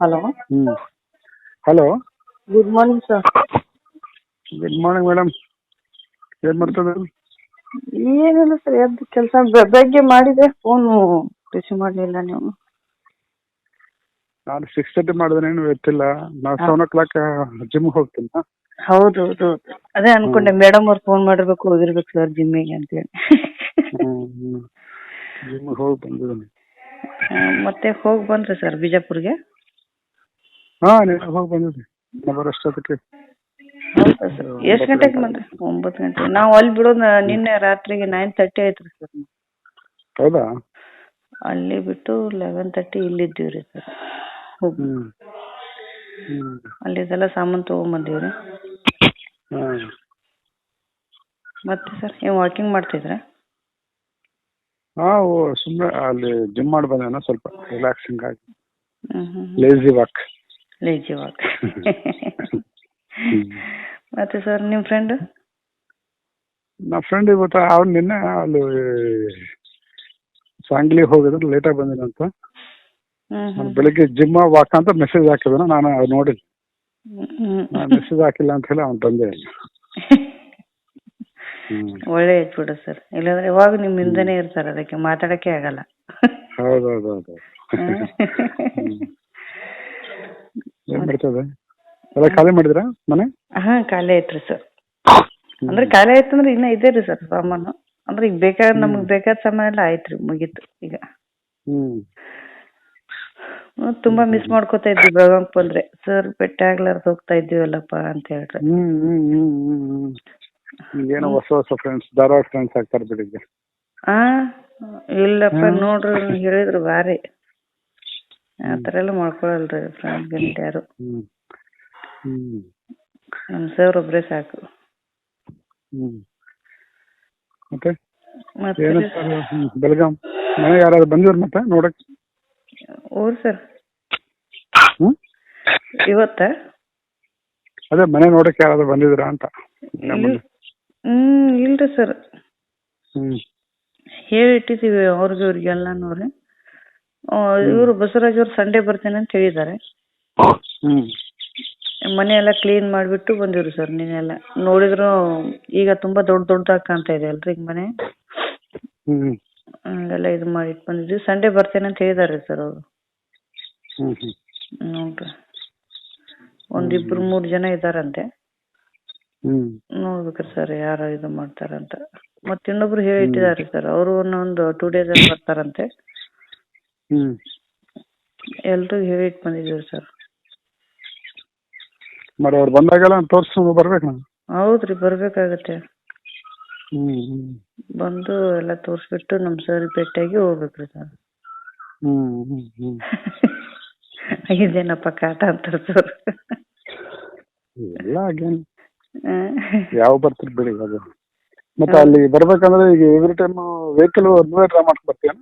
Hello. Hmm. Hello. Good morning sir good morning madam ಏನ್ ಮಾಡ್ತದ ಏನಿಲ್ಲ ಸರ್ ಎದ್ದು ಕೆಲಸ ಬೆಳಗ್ಗೆ ಮಾಡಿದೆ ಫೋನು ರಿಸೀವ್ ಮಾಡಲಿಲ್ಲ ನೀವು. ನಾನು ಸಿಕ್ಸ್ ತರ್ಟಿ ಮಾಡಿದ್ರೇನು ಗೊತ್ತಿಲ್ಲ ನಾನು ಸೆವೆನ್ ಓ ಕ್ಲಾಕ್ ಜಿಮ್ ಹೋಗ್ತೀನಿ ಹೌದು ಹೌದು ಹೌದು. ಅದೇ ಅನ್ಕೊಂಡೆ ಮೇಡಮ್ ಅವ್ರು ಫೋನ್ ಮಾಡಿರ್ಬೇಕು ಹೋಗಿರ್ಬೇಕು ಸರ್ ಜಿಮ್ಮಿಗೆ ಅಂತೇಳಿ. ಜಿಮ್ ಹೋಗಿ ಬಂದಿದ್ದೀನಿ. ಮತ್ತೆ ಹೋಗಿ ಬಂದ್ರಿ ಸರ್ ಬಿಜಾಪುರ್ಗೆ. ಹಾ ನೀವು ಹೋಗಿ ಹೌದಾ ಸರ್ ಎಷ್ಟು ಗಂಟೆಗೆ ಬಂದ್ರಿ? ಒಂಬತ್ತು ಗಂಟೆ ನಾವು ಅಲ್ಲಿ ಬಿಡೋದು ನಿನ್ನೆ ರಾತ್ರಿಗೆ ನೈನ್ ತರ್ಟಿ ಆಯ್ತು ರೀ ಸರ್ ಹೌದಾ? ಅಲ್ಲಿ ಬಿಟ್ಟು ಲೆವೆನ್ ತರ್ಟಿ ಇಲ್ಲಿದ್ದೀವಿ ರೀ ಸರ್ ಹ್ಮ್. ಹ್ಞೂ ಅಲ್ಲಿದೆಲ್ಲ ಸಾಮಾನು ತೊಗೊಂಬಂದೀವಿ ರೀ ಹ್ಮ್. ಮತ್ತೆ ಸರ್ ನೀವು ವಾಕಿಂಗ್ ಮಾಡ್ತಿದ್ರಾ? ಹಾಂ ಓ ಸುಮ್ಮನೆ ಅಲ್ಲಿ ಜಿಮ್ ಮಾಡಿ ಬಂದೇನ ಸ್ವಲ್ಪ ರಿಲ್ಯಾಕ್ಸಿಂಗ್ ಆಗಿ. ಲೇಜಿ ವಾಕ್ ಲೇಜಿ ವಾಕ್ ಮತ್ತೆ ಸರ್ ನಿಮ್ಮ ಫ್ರೆಂಡ್ ನಮ್ಮ ಫ್ರೆಂಡ್ ಇವತ್ತು ಅವ್ನು ನಿನ್ನೆ ಅಲ್ಲಿ ಸಾಂಗ್ಲಿ ಹೋಗಿದ್ರು ಲೇಟಾಗಿ ಬಂದಿನಂತ ಬೆಳಿಗ್ಗೆ ಜಿಮ್ ವಾಕ್ ಅಂತ ಮೆಸೇಜ್ ಹಾಕಿದ್ರು ನಾನು ನೋಡಿ ಮೆಸೇಜ್ ಹಾಕಿಲ್ಲ ಅಂತ ಹೇಳಿ ಅವ್ನು ಬಂದೇ ಇಲ್ಲ ಒಳ್ಳೆ ಐತಿ ಬಿಡು ಸರ್. ಇಲ್ಲಾಂದ್ರೆ ಯಾವಾಗ ನಿಮ್ಮ ಹಿಂದೆನೇ ಇರ್ತಾರೆ ಅದಕ್ಕೆ ಮಾತಾಡಕ್ಕೆ ಆಗಲ್ಲ. ಹೌದು ಹೌದು ಹೌದು ಎಲ್ಲ ಖಾಲಿ ಮಾಡಿದ್ರಾ ಮನೆ? ಹಾ ಖಾಲಿ ಐತ್ರಿ ಸರ್. ಅಂದ್ರೆ ಖಾಲಿ ಆಯ್ತಂದ್ರೆ ಇನ್ನ ಇದೆ ರೀ ಸರ್ ಸಾಮಾನು. ಅಂದ್ರೆ ಈಗ ಬೇಕಾದ ನಮಗೆ ಬೇಕಾದ ಸಾಮಾನ್ ಎಲ್ಲ ಆಯ್ತ್ರಿ ಮುಗೀತು ಈಗ. ಹ್ಮ್, ತುಂಬಾ ಮಿಸ್ ಮಾಡ್ಕೋತಾ ಇದ್ವಿ ಬೆಳಗಾಂಗ್ ಬಂದ್ರೆ. ಸರ್ ಬೆಟ್ಟ ಆಗ್ಲಾರ್ದ ಹೋಗ್ತಾ ಇದ್ದೀವಲ್ಲಪ್ಪ ಅಂತ ಹೇಳ್ರಿ. ಏನೋ ಹೊಸ ಹೊಸ ಫ್ರೆಂಡ್ಸ್ ಧಾರವಾಡ ಫ್ರೆಂಡ್ಸ್ ಆಗ್ತಾರೆ ಬಿಡಿಗೆ ಆ ಇಲ್ಲಪ್ಪ ನೋಡ್ರಿ ಹೇಳಿದ್ರು ಬಾರಿ. ಆತರ ಎಲ್ಲ ಮಾಡ್ಕೊಳಲ್ರಿ ಫ್ರೆಂಡ್ ಗಿಂಡ್ ಯಾರು. ನಮ್ಮ ಸರ್ ಒಬ್ರೇ ಸಾಕು. ಮತ್ತೆ? ಮತ್ತೆ ಏನು ಬೆಳಗಾಂ? ಮನೆ ಯಾರಾದ್ರು ಬಂದಿದ್ರು ಮತ್ತೆ ನೋಡಕ್? Or sir. ಹ್ಮ್? ಇವತ್ತ? ಅದೇ ಮನೆ ನೋಡಕ್ ಯಾರಾದ್ರು ಬಂದಿದ್ರ ಅಂತ. ಇಲ್- ಹ್ಮ್ ಇಲ್ರಿ ಸರ್ ಹ್ಮ್. ಅವ್ರಿಗೆ ಇವ್ರಿಗೆಲ್ಲಾನು ರೀ ಇವರು ಬಸವರಾಜ್ ಅವ್ರು ಸಂಡೇ ಬರ್ತೇನೆ ಅಂತ ಹೇಳಿದ್ದಾರೆ. ಹ್ಮ್. ಮನೆ ಎಲ್ಲ ಕ್ಲೀನ್ ಮಾಡಿಬಿಟ್ಟು ಬಂದಿವ್ರಿ ಸರ್ ನೀನೆಲ್ಲ ನೋಡಿದ್ರು ಈಗ ತುಂಬಾ ದೊಡ್ಡ ದೊಡ್ಡದಾಗಿ ಕಾಣ್ತಾ ಇದೆ ಅಲ್ರಿ ಈಗ ಮನೆ. ಹ್ಮ್. ಹಂಗೆಲ್ಲ ಇದು ಮಾಡಿ ಇಟ್ ಬಂದಿದ್ವಿ. ಸಂಡೇ ಬರ್ತೇನೆ ಅಂತ ಹೇಳಿದಾರೆ ಸರ್ ಅವರು. ನೋಡ್ರಿ. ಒಂದಿಬ್ರು ಮೂರು ಜನ ಇದಾರಂತೆ ನೋಡ್ಬೇಕ್ರಿ ಸರ್ ಯಾರು ಇದು ಮಾಡ್ತಾರಂತ. ಮತ್ತೆ ಇನ್ನೊಬ್ರು ಹೇಳಿ ಇಟ್ಟಿದ್ದಾರೆ ಸರ್ ಅವರು ಒಂದು ಟೂ ಡೇಸ್ ಅಲ್ಲಿ ಬರ್ತಾರಂತೆ. ಹ್ಮ್. ಎಲ್ರಿಗೂ ಹೇಳಿ ಇಟ್ಟು ಬಂದಿದ್ದೀವಿ ಸರ್. ಮಾಡಿ ಅವ್ರು ಬಂದಾಗೆಲ್ಲ ತೋರಿಸ್ಕೊಂಡು ಬರ್ಬೇಕು ನಾನು. ಹೌದ್ರಿ ಬರ್ಬೇಕಾಗತ್ತೆ. ಬಂದು ಎಲ್ಲ ತೋರಿಸ್ಬಿಟ್ಟು ನಮ್ಮ ಸರ್ ಭೇಟಿಯಾಗಿ ಹೋಗ್ಬೇಕ್ರಿ ಸರ್. ಹ್ಮ್ ಇದೇನಪ್ಪ ಕಾಟ ಅಂತಾರೆ ಸರ್. ಎಲ್ಲ ಆಗೇನು ಯಾವ ಬರ್ತೀರಿ ಬಿಡಿ ಅದು ಮತ್ತೆ ಅಲ್ಲಿ ಬರ್ಬೇಕಂದ್ರೆ ಈಗ ಎವ್ರಿ ಟೈಮ್ ವೆಹಿಕಲ್ ನೀವೇ ಡ್ರಾ ಮಾಡ್ಕೊಂಡು ಬರ್ತೀಯಾ?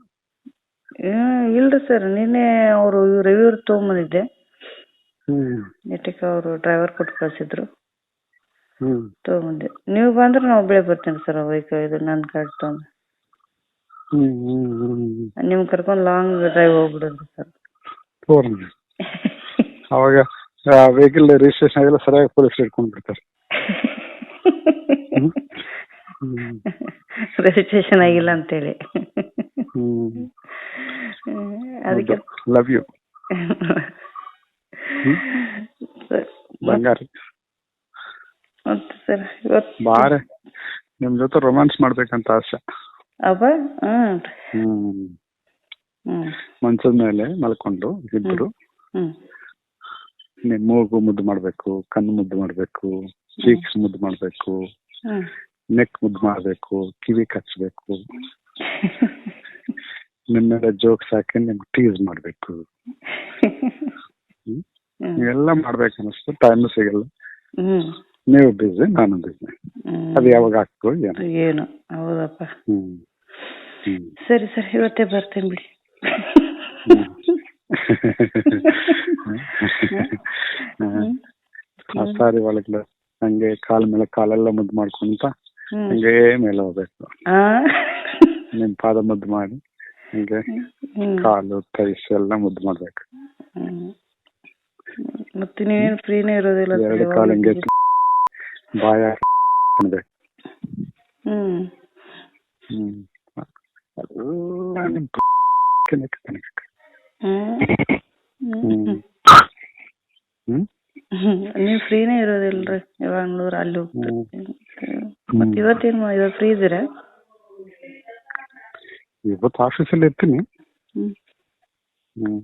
ಇಲ್ರಿ ಸರ್ ನಿನ್ನೆ ಅವರು ರಿವ್ಯೂರ್ ತಗೊಂಬಂದಿದ್ದೆ. ನೆಟಿಕ ಅವರು ಡ್ರೈವರ್ ಕೊಟ್ಟು ಕಳ್ಸಿದ್ರು. ತೊಗೊಂಬಂದೆ. ನೀವು ಬಂದ್ರೆ ನಾವು ಒಬ್ಬಳೇ ಬರ್ತೀನಿ ಸರ್ ವೆಹಿಕಲ್ ಇದು ನನ್ನ ಗಾಡಿ ತೊಗೊಂಡು. ಹ್ಮ್ ನಿಮ್ಗೆ ಕರ್ಕೊಂಡು ಲಾಂಗ್ ಡ್ರೈವ್ ಹೋಗ್ಬಿಡೋದು ಸರ್ ಅವಾಗ ವೆಹಿಕಲ್ ರಿಜಿಸ್ಟ್ರೇಷನ್ ಆಗಿಲ್ಲ ಸರಿಯಾಗಿ ಪೊಲೀಸ್ ಹಿಡ್ಕೊಂಡು ಬಿಡ್ತಾರೆ. ಹ್ಞೂ ಹ್ಞೂ ರಿಜಿಸ್ಟ್ರೇಷನ್ ಆಗಿಲ್ಲ ಅಂತೇಳಿ. ಹೇಳಿ ಅದಕ್ಕೆ ಲವ್ ಯು ಬಂಗಾರ. ಮತ್ತೆ ಸರ್ ಇವತ್ತು ಬಾರೆ. ನಿಮ್ ಜೊತೆ ರೊಮ್ಯಾನ್ಸ್ ಮಾಡ್ಬೇಕಂತ ಆಸೆ. ಅಬ್ಬ ಮಂಚದ ಮೇಲೆ ಮಲ್ಕೊಂಡು ಇಬ್ರು. ನಿಮ್ ಮೂಗು ಮುದ್ದು ಮಾಡ್ಬೇಕು ಕಣ್ಣು ಮುದ್ದು ಮಾಡ್ಬೇಕು. ಚೀಕ್ಸ್ ಮುದ್ದು ಮಾಡ್ಬೇಕು ನೆಕ್ ಮುದ್ದು ಮಾಡ್ಬೇಕು ಕಿವಿ ಕಚ್ಚಬೇಕು ನಿಮ್ಮೆಲ್ಲ ಮೇಲೆ ಜೋಕ್ಸ್ ಹಾಕಿ ನಿಮ್ಗೆ ಟೀಸ್ ಮಾಡ್ಬೇಕು. ಎಲ್ಲ. ಇವೆಲ್ಲ ಮಾಡ್ಬೇಕು ಅನಿಸ್ತು ಟೈಮ್ ಸಿಗಲ್ಲ. ನೀವು ಬಿಸಿ ನಾನು ಬಿಸಿ ಅದು ಯಾವಾಗ ಆಗ್ತೋ ಏನು. ಹೌದಪ್ಪ. ಸರಿ ಸರ್ ಇವತ್ತೇ ಬರ್ತೇನೆ ಬಿಡಿ. ಸಾರಿ ಒಳಗೆ ಹಂಗೆ ಕಾಲ್ ಮೇಲೆ ಕಾಲೆಲ್ಲ ಮುದ್ದು ಮಾಡ್ಕೊಂತ. ಹಂಗೆ ಮೇಲೆ ಹೋಗ್ಬೇಕು? ನಿಮ್ ಪಾದ ಮುದ್ದು ಮಾಡಿ ಹಂಗೆ ಕಾಲು ಕೈಸ್ ಎಲ್ಲ ಮುದ್ದು ಮಾಡ್ಬೇಕು. ಮತ್ತೆ ನೀವೇನು ಫ್ರೀನೇ ಇರೋದಿಲ್ಲ ಎರಡು ಕಾಲು ಹಿಂಗೆ ಬಾಯ ಹ್ಮ್. ಹ್ಮ್. ಎಲ್ಲ ನಿಮ್ ಕನೆಕ್ಟ್ ಕನೆಕ್ಟ್ ಹ್ಮ್. ಹ್ಮ್. ಹ್ಮ್. ಹ್ಮ್ ನೀವ್ ಫ್ರೀನೇ ಇರೋದಿಲ್ರಿ ಯಾವಾಗ ನೋಡ್ರ ಅಲ್ಲಿ ಹೋಗ್ತೀರಿ ಹ್ಮ್. ಮತ್ ಇವತ್ತೇನ್ ಮಾ- ಇವತ್ತು ಫ್ರೀ ಇದೀರಾ ಇವತ್ತು ಆಫೀಸಲ್ಲಿ ಇರ್ತೀನಿ. ಹ್ಮ್. ಹ್ಮ್.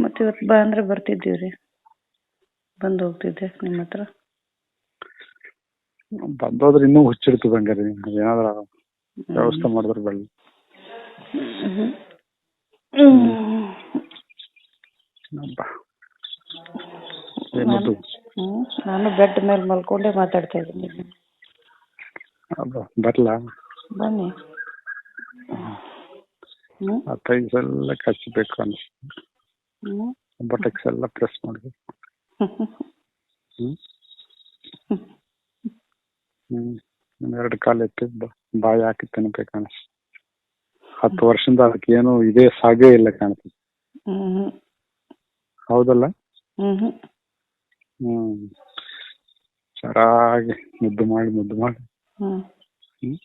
ಮತ್ ಇವತ್ ಬಾ ಅಂದ್ರೆ ಬರ್ತಿದ್ದೀವ್ರಿ. ಬಂದ್ ಹೋಗ್ತಿದ್ದೆ ನಿಮ್ ಹತ್ರ. ಬಂದೋದ್ರೆ ಇನ್ನೂ ಹುಚ್ಚಿಡ್ತು ಹಂಗಾರೆ ಅದೇನಾದ್ರ ವ್ಯವಸ್ಥೆ ಮಾಡಿದ್ರೆ ಬೆಳ್ಳಿ ಹ್ಮ್. ಹ್ಮ್. ಅಬ್ಬಾ. ಹ್ಮ್ ನಾನು ಬೆಡ್ ಮೇಲೆ ಮಲ್ಕೊಂಡೇ ಮಾತಾಡ್ತಾ ಇದ್ದೀನಿ. ಅಬ್ಬಾ ಬರ್ಲಾ? ಬನ್ನಿ. ಹ್ಮ್. ಆ ಎಲ್ಲ ಕಚ್ಚಬೇಕು ಅನ್ಸ್ ಹ್ಮ್. ಬಟಕ್ಸ್ ಎಲ್ಲ ಪ್ರೆಸ್ ಮಾಡಬೇಕು. ಹ್ಮ್. ಹ್ಮ್. ಎರಡು ಕಾಲು ಎತ್ತಿ ಬ- ಬಾಯಿ ಹಾಕಿ ತಿನ್ಬೇಕು ಅನಿಸ್ತು ಹತ್ತು ವರ್ಷದಿಂದ ಅದಕ್ಕೆ ಏನು ಇದೇ ಸಾಗೇ ಇಲ್ಲ ಕಾಣ್ತದೆ. ಹ್ಮ್. ಹೌದಲ್ಲ? ಹ್ಮ್ ಹ್ಮ್. ಹ್ಮ್. ಚೆನ್ನಾಗಿ ಮುದ್ದು ಮಾಡಿ ಮುದ್ದು ಮಾಡಿ. ಹ್ಮ್. ಹ್ಮ್.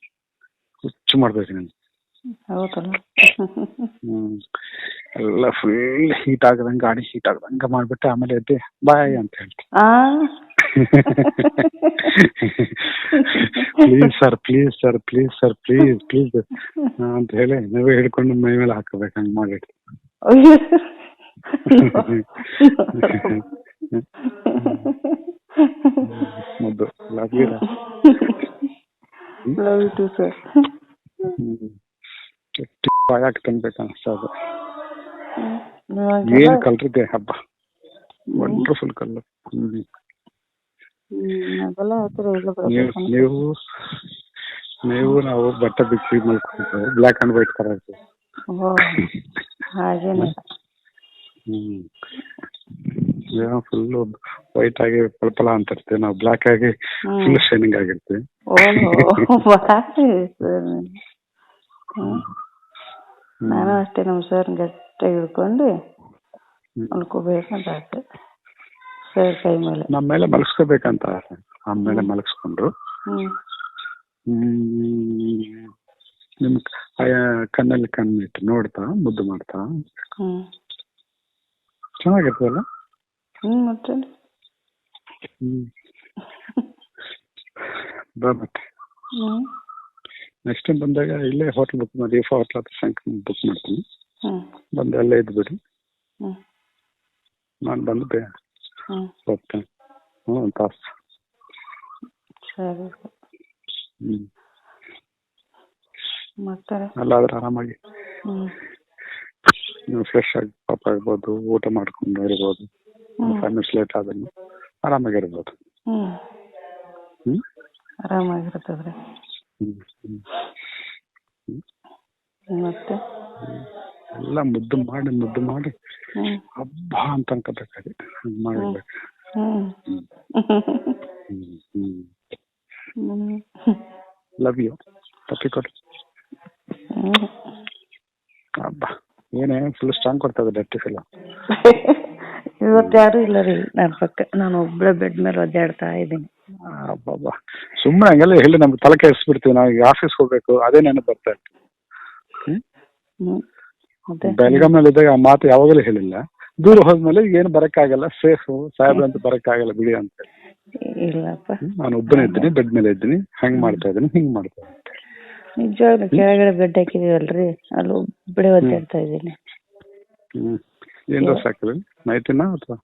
ಹುಚ್ಚು ಮಾಡ್ಬೇಕು ನಾನು. ಹೌದಲ್ಲ? ಹ್ಮ್. ಎಲ್ಲ ಫುಲ್ ಹೀಟ್ ಆಗದಂಗ ಗಾಡಿ ಹೀಟ್ ಆಗದಂಗ ಮಾಡ್ಬಿಟ್ಟು ಆಮೇಲೆ ಎದ್ದೆ ಬಾಯ್ ಅಂತ ಹೇಳ್ತೀನಿ. ಆ. Please sir please sir please sir please please ಅಂತ ಹೇಳಿ ನೀವೇ ಹಿಡ್ಕೊಂಡು ಮೈ ಮೇಲೆ ಹಾಕಬೇಕು ಹಂಗ್ ಅಯ್ಯೋ. ಮುದ್ದು. Love you love you too sir ಬಾಯಾಕ್ ತಿನ್ಬೇಕು ಅನ್ಸ್ತದೆ ಏನ್ ಕಲ್ರಿದೆ ಹಬ್ಬ. ವಂಡರ್ಫುಲ್ ಇಲ್ಲ ನೀವು ನೀವು ನೀವು ಬಟ್ಟೆ ಬಿಚ್ಚಿ ಮಲ್ಕೊಂಡು ಬ್ಲ್ಯಾಕ್ ಅಂಡ್ ವೈಟ್ ಕಲರ್ ಹಾಗೇನೆ ಹ್ಮ್. ಏನೋ ಫುಲ್ ವೈಟ್ ಆಗಿ ಪಳಪಳ ಅಂತ ಇರ್ತೇವೆ. ನಾವು ಬ್ಲಾಕ್ ಆಗಿ ಫುಲ್ ಶೈನಿಂಗ್ ಆಗಿರ್ತೀವಿ. ನಾನು ಅಷ್ಟೇ ನಮ್ಮ ಸರ್ ಗಟ್ಟಿಯಾಗಿ ಹಿಡ್ಕೊಂಡು ಮಲ್ಕೋಬೇಕಂತ ಆಸೆ. ಸರ್ ಕೈ ಮೇಲೆ. ನಮ್ಮ ಮೇಲೆ ಮಲಗಿಸ್ಕೋಬೇಕಂತ ಆಸೆ. ನಮ್ಮ ಮೇಲೆ ಮಲಗಿಸ್ಕೊಂಡ್ರು. ನಿಮ್ ಕಣ್ಣಲ್ಲಿ ಕಣ್ಣಿಟ್ಟು ನೋಡ್ತಾ ಮುದ್ದು ಮಾಡ್ತಾ. ಚೆನ್ನಾಗಿರ್ತದಲ್ಲ? ಹ್ಮ್ ಮತ್ತೆ? ಹ್ಞೂ ಬಾ ಮತ್ತೆ. ನೆಕ್ಸ್ಟ್ ಟೈಮ್ ಬಂದಾಗ ಇಲ್ಲೇ ಹೋಟೆಲ್ ಬುಕ್ ಮಾಡಿ ಇಫಾ ಹೋಟ್ಲ್ ಹತ್ರ ಶಂಕರ್ ಬುಕ್ ಮಾಡ್ತೀನಿ. ಬಂದು ಅಲ್ಲೇ ಇದ್ಬಿಡಿ ಹ್ಮ್. ನಾನು ಬಂದು ಬೇ ಹ್ಮ್. ಹೋಗ್ತೇನೆ. ಹ್ಞೂ ಒಂದು ತಾಸು. ಸರಿ. ಹ್ಮ್. ಮತ್ತೆ? ಅಲ್ಲಾದ್ರೆ ಆರಾಮಾಗಿ ನೀವು ಫ್ರೆಶ್ ಆಗಿ ಪಾಪ ಆಗ್ಬೋದು ಊಟ ಮಾಡ್ಕೊಂಡು ಇರ್ಬೋದು. ಫೈವ್ ಮಿನಿಟ್ಸ್ ಲೇಟ್ ಆದಲ್ಲಿ ಆರಾಮಾಗಿ ಇರ್ಬೋದು ಹ್ಮ್. ಆರಾಮಾಗಿರ್ತದ್ರಿ. ಮತ್ತೆ? ಎಲ್ಲ ಮುದ್ದು ಮಾಡಿ ಮುದ್ದು ಮಾಡಿ. ಹಬ್ಬ ಅಂತ ಅನ್ಕೋಬೇಕಾಗಿ ಮಾಡ್ಬೇಕು. ಲವ್ ಯು ತಪ್ಪಿ ಕೊಡಿ. ಹಬ್ಬ. ಏನೇ ಫುಲ್ ಸ್ಟ್ರಾಂಗ್ ಕೊಡ್ತದೆ ಡಟ್ಟಿ ಫಿಲ್ ಇವತ್ತು ಯಾರು ಇಲ್ಲ ರೀ ನನ್ನ ಪಕ್ಕ. ನಾನು ಒಬ್ಬಳೆ ಬೆಡ್ ಮೇಲೆ ಒದ್ದಾಡ್ತಾ ಇದ್ದೀನಿ. ಅಬ್ಬಬ್ಬ. ಸುಮ್ಮನೆ ಹಂಗೆಲ್ಲ ಹೇಳಿ ನಮ್ಗೆ ತಲೆ ಕೆಡಿಸ್ಬಿಡ್ತೀವಿ. ನಾವು ಈಗ ಆಫೀಸ್ ಹೋಗ್ಬೇಕು. ಅದೇ ನೆನಪು ಬರ್ತಾ ಇತ್ತು. ಹ್ಮ್? ಹ್ಮ್. ಅದೇ. ಬೆಳಗಾಂನಲ್ಲಿ ಇದ್ದಾಗ ಆ ಮಾತು ಯಾವಾಗಲೂ ಹೇಳಿಲ್ಲ. ದೂರ ಹೋದ್ಮೇಲೆ ಏನು ಬರಕ್ಕಾಗಲ್ಲ. ಸೇಫ್. ಸಾಹೇಬ್ ಅಂತ ಬರಕ್ಕಾಗಲ್ಲ. ಬಿಡಿ ಅಂತ ಹೇಳಿ. ಇಲ್ಲಪ್ಪ. ಹ್ಮ್? ನಾನು ಒಬ್ಬನೇ ಇದ್ದೀನಿ. ಬೆಡ್ ಮೇಲೆ ಇದ್ದೀನಿ. ಹಂಗ್ ಮಾಡ್ತಾ ಇದ್ದೀನಿ. ಹಿಂಗ್ ಮಾಡ್ತಾ ಇದ್ದೀನಿ. ನಿಜವಾಗ್ಲೂ ಕೆಳಗಡೆ ಬೆಡ್ ಹಾಕಿದೀವಲ್ರಿ ಅಲ್ಲಿ ಒಬ್ಬಳೆ ಒದ್ದಾಡ್ತಾ ಇದ್ದೀನಿ. ಹ್ಮ್. ಏನ್ ಡ್ರೆಸ್ ಹಾಕಿದ್ರಿ? ನೈಟಿನ ಅಥವಾ?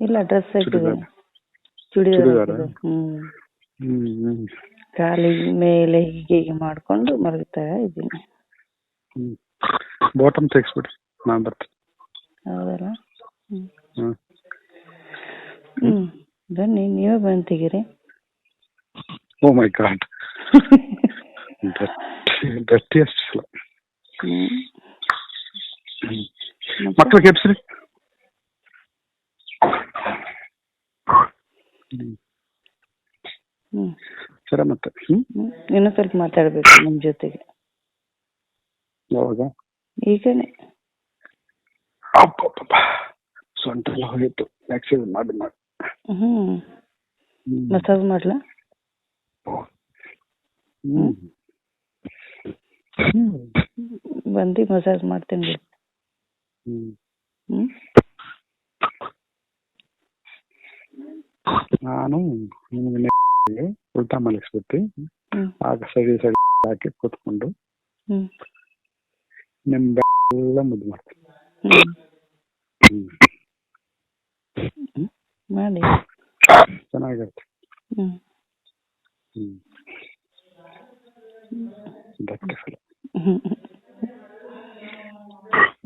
ಇಲ್ಲ ಡ್ರೆಸ್ ಚೂಡಿದಾರ? ಚೂಡಿದಾರ್. ಹ್ಮ್. ಹ್ಮ್ ಹ್ಮ್. ಕಾಲಿ ಮೇಲೆ ಹೀಗೆ ಹೀಗೆ ಮಾಡ್ಕೊಂಡು ಮಲಗ್ತಾ ಇದ್ದೀನಿ ಹ್ಮ್. ಬಾಟಮ್ ತೆಗಿಸ್ಬಿಡಿ ನಾನ್ ಬರ್ತೀನಿ. ಹೌದಲ್ಲ? ಹ್ಮ್. ಹ್ಮ್. ಹ್ಮ್. ಬನ್ನಿ ನೀವೇ ಬಂದು ತೆಗೀರಿ. ಓ ಮೈ ಗಾಡ್ ಗಟ್ಟಿ ಅಷ್ಟಿಲ್ಲ ಹ್ಮ್? ಮಕ್ಳಿಗೆ ಎಬ್ಸ್ರಿ. ಹ್ಮ್. ಸರಿ ಮತ್ತೆ? ಹ್ಮ್? ಇನ್ನೂ ಸ್ವಲ್ಪ ಮಾತಾಡ್ಬೇಕು ನಿಮ್ ಜೊತೆಗೆ. ಯಾವಾಗ? ಈಗನೇ ಅಪ್ಪಪ್ಪ ಸೊಂಟ ಎಲ್ಲ ಹೋಗಿತ್ತು ಮಾಡಿ ಮಾಡಿ. ಮಸಾಜ್ ಮಾಡ್ಲಾ? ಹ್ಮ್ ಹ್ಮ್. ಬಂದು ಮಸಾಜ್ ಮಾಡ್ತೀನಿ ಹ್ಮ್. ಹ್ಮ್ ಹ್ಮ್ ನಾನು ನಿಮ್ಗೆ ಉಲ್ಟಾ ಮಲಗಿಸ್ಬಿಟ್ಟು ಆಗ ಸರಿ ಸರಿ ಹಾಕಿ ಕೂತ್ಕೊಂಡು ನಿಮ್ ಎಲ್ಲ ಮುದ್ದು ಮಾಡ್ತೀನಿ. ಮಾಡಿ. ಚೆನ್ನಾಗಿರುತ್ತೆ.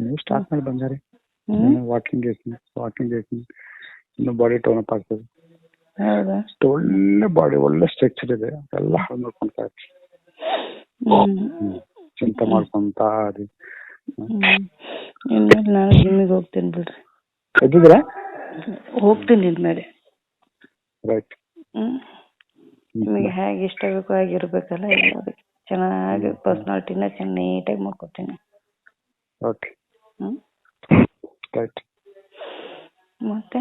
ನೀವು ಸ್ಟಾರ್ಟ್ ಮಾಡಿ ಹ್ಮ್. ವಾಕಿಂಗ್ ವಾಕಿಂಗ್ ಇನ್ನು ಬಾಡಿ ಟೋನ್ ಅಪ್ ಆಗ್ತದೆ. ಅಷ್ಟು ಒಳ್ಳೆ ಬಾಡಿ ಒಳ್ಳೆ ಸ್ಟ್ರಕ್ಚರ್ ಇದೆ. ಎಲ್ಲ ಹಾಳು ಮಾಡ್ಕೊಂತ ಚಿಂತೆ ಮಾಡ್ಕೊಂತ ಇನ್ಮೇಲೆ ನಾನು ಜಿಮ್ಮಿಗೆ ಹೋಗ್ತೀನಿ ಬಿಡ್ರಿ. ಎದ್ದಿದ್ದೀರಾ ಹೋಗ್ತೀನಿ ಇನ್ಮೇಲೆ. ರೈಟ್ ನಿಮಗೆ ಹೇಗೆ ಇಷ್ಟ ಬೇಕೋ ಅದಕ್ಕೆ ಚೆನ್ನಾಗಿ ಪರ್ಸ್ನಾಲಿಟಿನ ಚೆನ್ನ ನೀಟಾಗಿ ಮಾಡ್ಕೊತೀನಿ ಓಕೆ ಹ್ಮ್. ರೈಟ್ ಮತ್ತೆ?